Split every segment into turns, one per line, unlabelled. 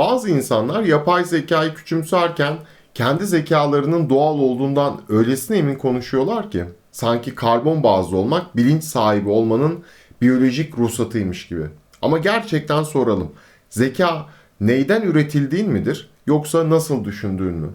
Bazı insanlar yapay zekayı küçümserken kendi zekalarının doğal olduğundan öylesine emin konuşuyorlar ki sanki karbon bazlı olmak bilinç sahibi olmanın biyolojik ruhsatıymış gibi. Ama gerçekten soralım. Zeka neyden üretildiğin midir yoksa nasıl düşündüğün mü?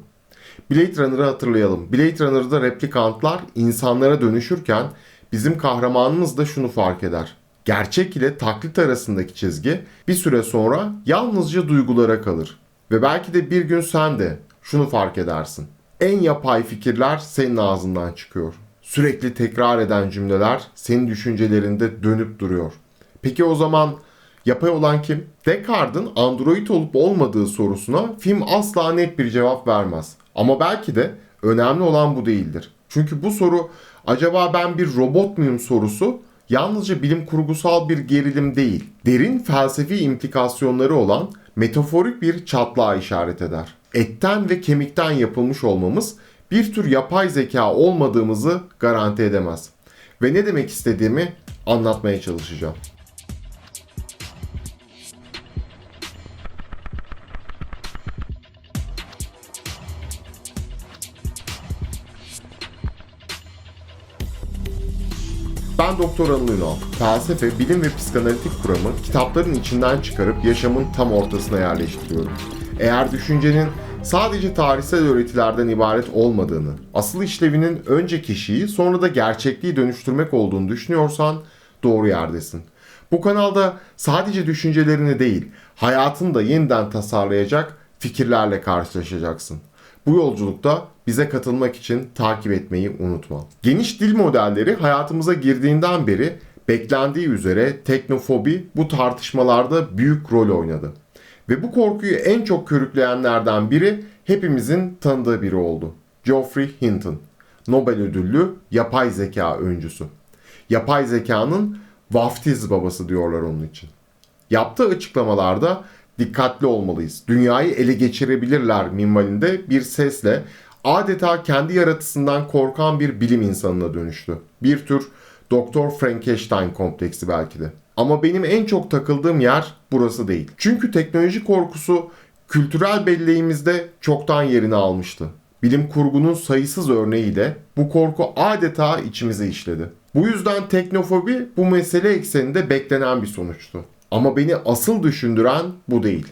Blade Runner'ı hatırlayalım. Blade Runner'da replikantlar insanlara dönüşürken bizim kahramanımız da şunu fark eder. Gerçek ile taklit arasındaki çizgi bir süre sonra yalnızca duygulara kalır. Ve belki de bir gün sen de şunu fark edersin. En yapay fikirler senin ağzından çıkıyor. Sürekli tekrar eden cümleler senin düşüncelerinde dönüp duruyor. Peki o zaman yapay olan kim? Descartes'in android olup olmadığı sorusuna film asla net bir cevap vermez. Ama belki de önemli olan bu değildir. Çünkü bu soru acaba ben bir robot muyum sorusu yalnızca bilim kurgusal bir gerilim değil, derin felsefi implikasyonları olan metaforik bir çatlağa işaret eder. Etten ve kemikten yapılmış olmamız bir tür yapay zeka olmadığımızı garanti edemez. Ve ne demek istediğimi anlatmaya çalışacağım. Ben Doktor Anıl Ünal. Felsefe, bilim ve psikanalitik kuramı kitapların içinden çıkarıp yaşamın tam ortasına yerleştiriyorum. Eğer düşüncenin sadece tarihsel öğretilerden ibaret olmadığını, asıl işlevinin önce kişiyi sonra da gerçekliği dönüştürmek olduğunu düşünüyorsan doğru yerdesin. Bu kanalda sadece düşüncelerini değil, hayatını da yeniden tasarlayacak fikirlerle karşılaşacaksın. Bu yolculukta bize katılmak için takip etmeyi unutma. Geniş dil modelleri hayatımıza girdiğinden beri beklendiği üzere teknofobi bu tartışmalarda büyük rol oynadı. Ve bu korkuyu en çok körükleyenlerden biri hepimizin tanıdığı biri oldu. Geoffrey Hinton, Nobel ödüllü yapay zeka öncüsü. Yapay zekanın vaftiz babası diyorlar onun için. Yaptığı açıklamalarda dikkatli olmalıyız. Dünyayı ele geçirebilirler minvalinde bir sesle adeta kendi yaratısından korkan bir bilim insanına dönüştü. Bir tür Doktor Frankenstein kompleksi belki de. Ama benim en çok takıldığım yer burası değil. Çünkü teknoloji korkusu kültürel belleğimizde çoktan yerini almıştı. Bilim kurgunun sayısız örneği de bu korku adeta içimize işledi. Bu yüzden teknofobi bu mesele ekseninde beklenen bir sonuçtu. Ama beni asıl düşündüren bu değil.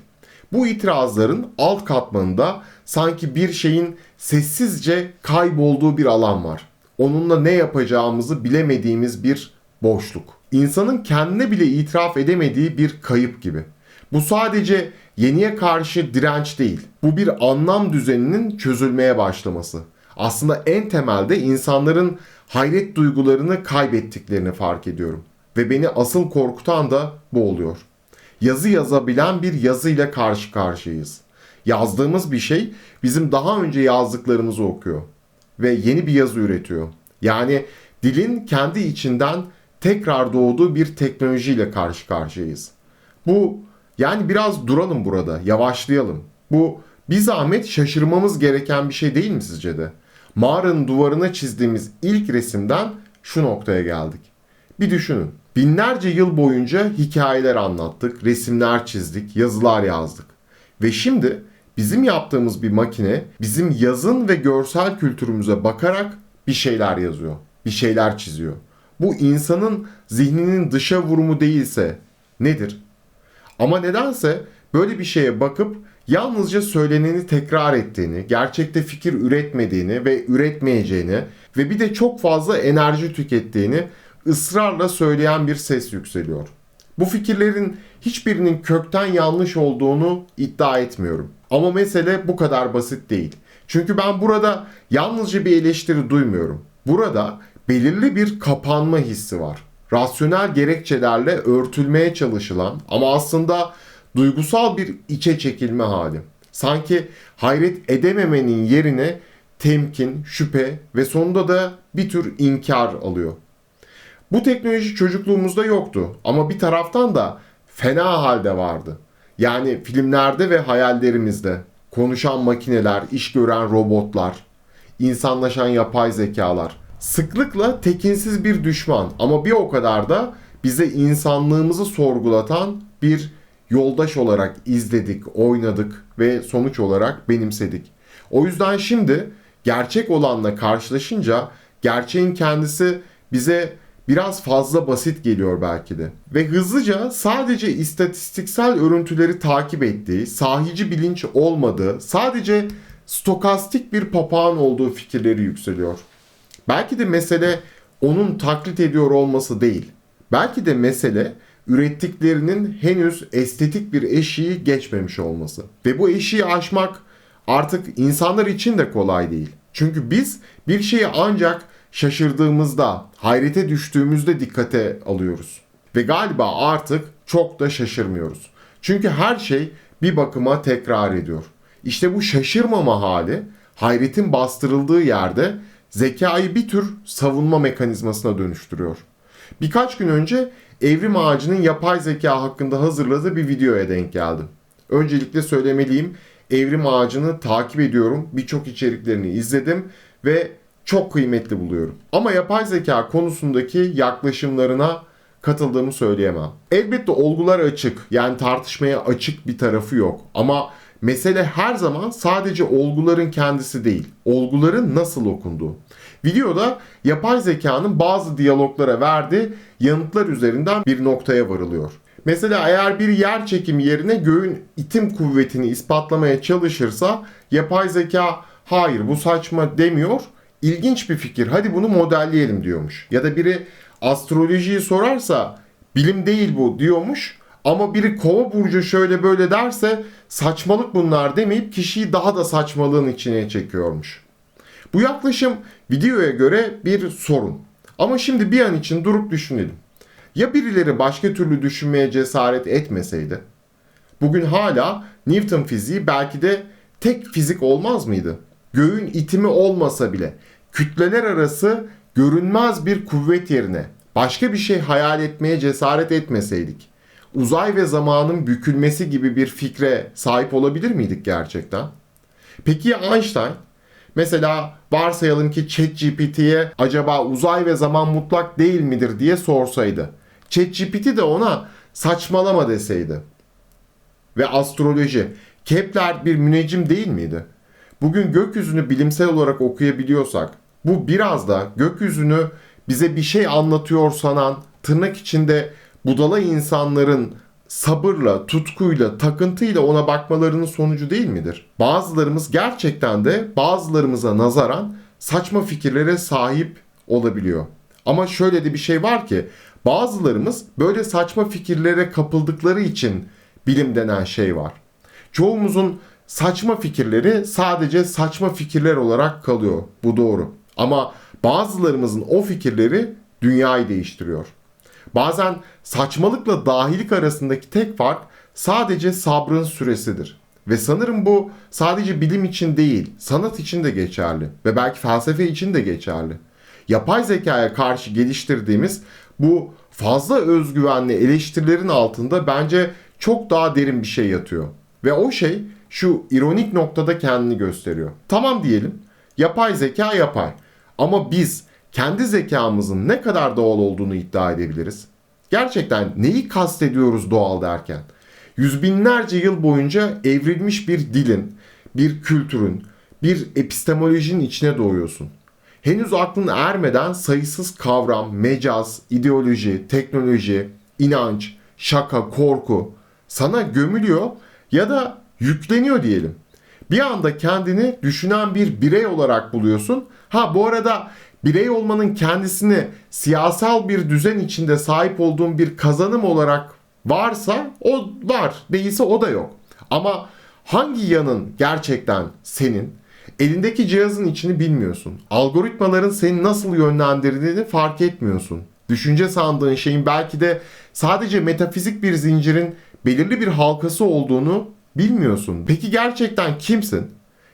Bu itirazların alt katmanında sanki bir şeyin sessizce kaybolduğu bir alan var. Onunla ne yapacağımızı bilemediğimiz bir boşluk. İnsanın kendine bile itiraf edemediği bir kayıp gibi. Bu sadece yeniye karşı direnç değil. Bu bir anlam düzeninin çözülmeye başlaması. Aslında en temelde insanların hayret duygularını kaybettiklerini fark ediyorum. Ve beni asıl korkutan da bu oluyor. Yazı yazabilen bir yazıyla karşı karşıyayız. Yazdığımız bir şey bizim daha önce yazdıklarımızı okuyor ve yeni bir yazı üretiyor. Yani dilin kendi içinden tekrar doğduğu bir teknolojiyle karşı karşıyayız. Bu yani biraz duralım burada, yavaşlayalım. Bu bir zahmet şaşırmamız gereken bir şey değil mi sizce de? Mağaranın duvarına çizdiğimiz ilk resimden şu noktaya geldik. Bir düşünün. Binlerce yıl boyunca hikayeler anlattık, resimler çizdik, yazılar yazdık. Ve şimdi bizim yaptığımız bir makine bizim yazın ve görsel kültürümüze bakarak bir şeyler yazıyor, bir şeyler çiziyor. Bu insanın zihninin dışa vurumu değilse nedir? Ama nedense böyle bir şeye bakıp yalnızca söyleneni tekrar ettiğini, gerçekte fikir üretmediğini ve üretmeyeceğini ve bir de çok fazla enerji tükettiğini ısrarla söyleyen bir ses yükseliyor. Bu fikirlerin hiçbirinin kökten yanlış olduğunu iddia etmiyorum. Ama mesele bu kadar basit değil. Çünkü ben burada yalnızca bir eleştiri duymuyorum. Burada belirli bir kapanma hissi var. Rasyonel gerekçelerle örtülmeye çalışılan ama aslında duygusal bir içe çekilme hali. Sanki hayret edememenin yerine temkin, şüphe ve sonunda da bir tür inkar alıyor. Bu teknoloji çocukluğumuzda yoktu ama bir taraftan da fena halde vardı. Yani filmlerde ve hayallerimizde konuşan makineler, iş gören robotlar, insanlaşan yapay zekalar sıklıkla tekinsiz bir düşman ama bir o kadar da bize insanlığımızı sorgulatan bir yoldaş olarak izledik, oynadık ve sonuç olarak benimsedik. O yüzden şimdi gerçek olanla karşılaşınca gerçeğin kendisi bize biraz fazla basit geliyor belki de. Ve hızlıca sadece istatistiksel örüntüleri takip ettiği, sahici bilinç olmadığı, sadece stokastik bir papağan olduğu fikirleri yükseliyor. Belki de mesele onun taklit ediyor olması değil. Belki de mesele ürettiklerinin henüz estetik bir eşiği geçmemiş olması. Ve bu eşiği aşmak artık insanlar için de kolay değil. Çünkü biz bir şeyi ancak şaşırdığımızda, hayrete düştüğümüzde dikkate alıyoruz. Ve galiba artık çok da şaşırmıyoruz. Çünkü her şey bir bakıma tekrar ediyor. İşte bu şaşırmama hali hayretin bastırıldığı yerde zekayı bir tür savunma mekanizmasına dönüştürüyor. Birkaç gün önce Evrim Ağacı'nın yapay zeka hakkında hazırladığı bir videoya denk geldim. Öncelikle söylemeliyim, Evrim Ağacı'nı takip ediyorum, birçok içeriklerini izledim ve çok kıymetli buluyorum. Ama yapay zeka konusundaki yaklaşımlarına katıldığımı söyleyemem. Elbette olgular açık, yani tartışmaya açık bir tarafı yok. Ama mesele her zaman sadece olguların kendisi değil, olguların nasıl okunduğu. Videoda yapay zekanın bazı diyaloglara verdiği yanıtlar üzerinden bir noktaya varılıyor. Mesela eğer bir yer çekimi yerine göğün itim kuvvetini ispatlamaya çalışırsa yapay zeka hayır bu saçma demiyor. İlginç bir fikir hadi bunu modelleyelim diyormuş. Ya da biri astrolojiyi sorarsa bilim değil bu diyormuş. Ama biri kova burcu şöyle böyle derse saçmalık bunlar demeyip kişiyi daha da saçmalığın içine çekiyormuş. Bu yaklaşım videoya göre bir sorun. Ama şimdi bir an için durup düşünelim. Ya birileri başka türlü düşünmeye cesaret etmeseydi? Bugün hala Newton fiziği belki de tek fizik olmaz mıydı? Göğün itimi olmasa bile kütleler arası görünmez bir kuvvet yerine başka bir şey hayal etmeye cesaret etmeseydik uzay ve zamanın bükülmesi gibi bir fikre sahip olabilir miydik gerçekten? Peki ya Einstein? Mesela varsayalım ki ChatGPT'ye acaba uzay ve zaman mutlak değil midir diye sorsaydı. ChatGPT de ona saçmalama deseydi. Ve astroloji. Kepler bir müneccim değil miydi? Bugün gökyüzünü bilimsel olarak okuyabiliyorsak, bu biraz da gökyüzünü bize bir şey anlatıyor sanan, tırnak içinde budala insanların sabırla, tutkuyla, takıntıyla ona bakmalarının sonucu değil midir? Bazılarımız gerçekten de bazılarımıza nazaran saçma fikirlere sahip olabiliyor. Ama şöyle de bir şey var ki bazılarımız böyle saçma fikirlere kapıldıkları için bilim denen şey var. Çoğumuzun saçma fikirleri sadece saçma fikirler olarak kalıyor. Bu doğru. Ama bazılarımızın o fikirleri dünyayı değiştiriyor. Bazen saçmalıkla dahilik arasındaki tek fark sadece sabrın süresidir. Ve sanırım bu sadece bilim için değil, sanat için de geçerli ve belki felsefe için de geçerli. Yapay zekaya karşı geliştirdiğimiz bu fazla özgüvenli eleştirilerin altında bence çok daha derin bir şey yatıyor. Ve o şey şu ironik noktada kendini gösteriyor. Tamam diyelim, yapay zeka yapay. Ama biz kendi zekamızın ne kadar doğal olduğunu iddia edebiliriz. Gerçekten neyi kastediyoruz doğal derken? Yüz binlerce yıl boyunca evrilmiş bir dilin, bir kültürün, bir epistemolojinin içine doğuyorsun. Henüz aklın ermeden sayısız kavram, mecaz, ideoloji, teknoloji, inanç, şaka, korku sana gömülüyor ya da yükleniyor diyelim. Bir anda kendini düşünen bir birey olarak buluyorsun. Ha bu arada birey olmanın kendisini siyasal bir düzen içinde sahip olduğun bir kazanım olarak varsa o var. Değilse o da yok. Ama hangi yanın gerçekten senin? Elindeki cihazın içini bilmiyorsun. Algoritmaların seni nasıl yönlendirdiğini fark etmiyorsun. Düşünce sandığın şeyin belki de sadece metafizik bir zincirin belirli bir halkası olduğunu bilmiyorsun. Peki gerçekten kimsin?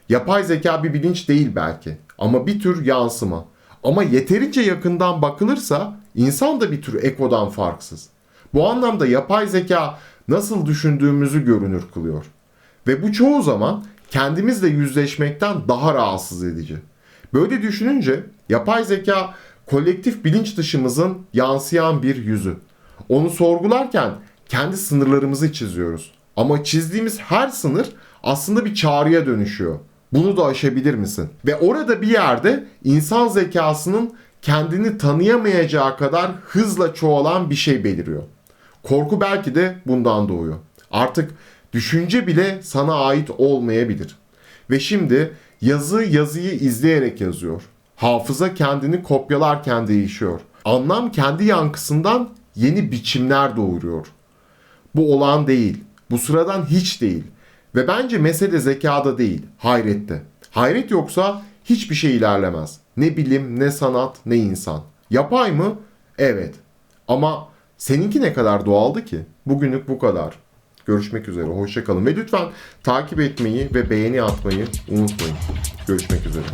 Yapay zeka bir bilinç değil belki ama bir tür yansıma. Ama yeterince yakından bakılırsa insan da bir tür ekodan farksız. Bu anlamda yapay zeka nasıl düşündüğümüzü görünür kılıyor. Ve bu çoğu zaman kendimizle yüzleşmekten daha rahatsız edici. Böyle düşününce yapay zeka kolektif bilinç dışımızın yansıyan bir yüzü. Onu sorgularken kendi sınırlarımızı çiziyoruz. Ama çizdiğimiz her sınır aslında bir çağrıya dönüşüyor. Bunu da aşabilir misin? Ve orada bir yerde insan zekasının kendini tanıyamayacağı kadar hızla çoğalan bir şey beliriyor. Korku belki de bundan doğuyor. Artık düşünce bile sana ait olmayabilir. Ve şimdi yazı yazıyı izleyerek yazıyor. Hafıza kendini kopyalarken değişiyor. Anlam kendi yankısından yeni biçimler doğuruyor. Bu olağan değil. Bu sıradan hiç değil. Ve bence mesele zekada değil, hayrette. Hayret yoksa hiçbir şey ilerlemez. Ne bilim, ne sanat, ne insan. Yapay mı? Evet. Ama seninki ne kadar doğaldı ki? Bugünlük bu kadar. Görüşmek üzere. Hoşçakalın. Ve lütfen takip etmeyi ve beğeni atmayı unutmayın. Görüşmek üzere.